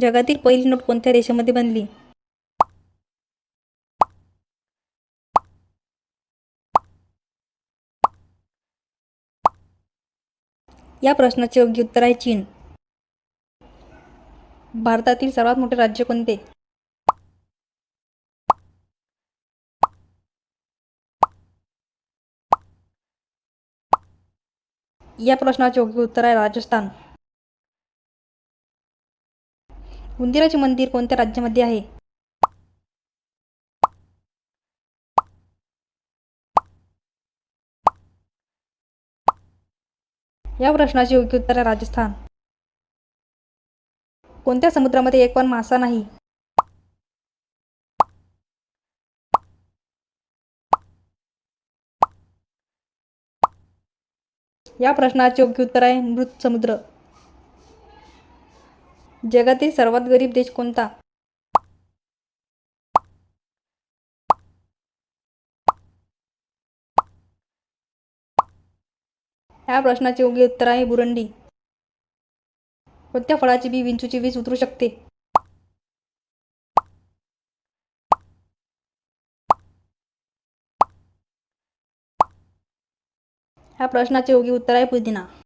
जगातील पहिली नोट कोणत्या देशामध्ये बनली? या प्रश्नाचे योग्य उत्तर आहे चीन. भारतातील सर्वात मोठे राज्य कोणते? या प्रश्नाचे योग्य उत्तर आहे राजस्थान. उंदिराचे मंदिर कोणत्या राज्यामध्ये आहे? या प्रश्नाचे योग्य उत्तर आहे राजस्थान. कोणत्या समुद्रामध्ये एक पण मासा नाही? या प्रश्नाचे योग्य उत्तर आहे मृत समुद्र. जगातील सर्वात गरीब देश कोणता? या प्रश्नाचे योग्य उत्तर आहे बुरंडी कोणत्या फळाची बी विंचूची वीज उतरू शकते? ह्या प्रश्नाचे योग्य उत्तर आहे पुदिना.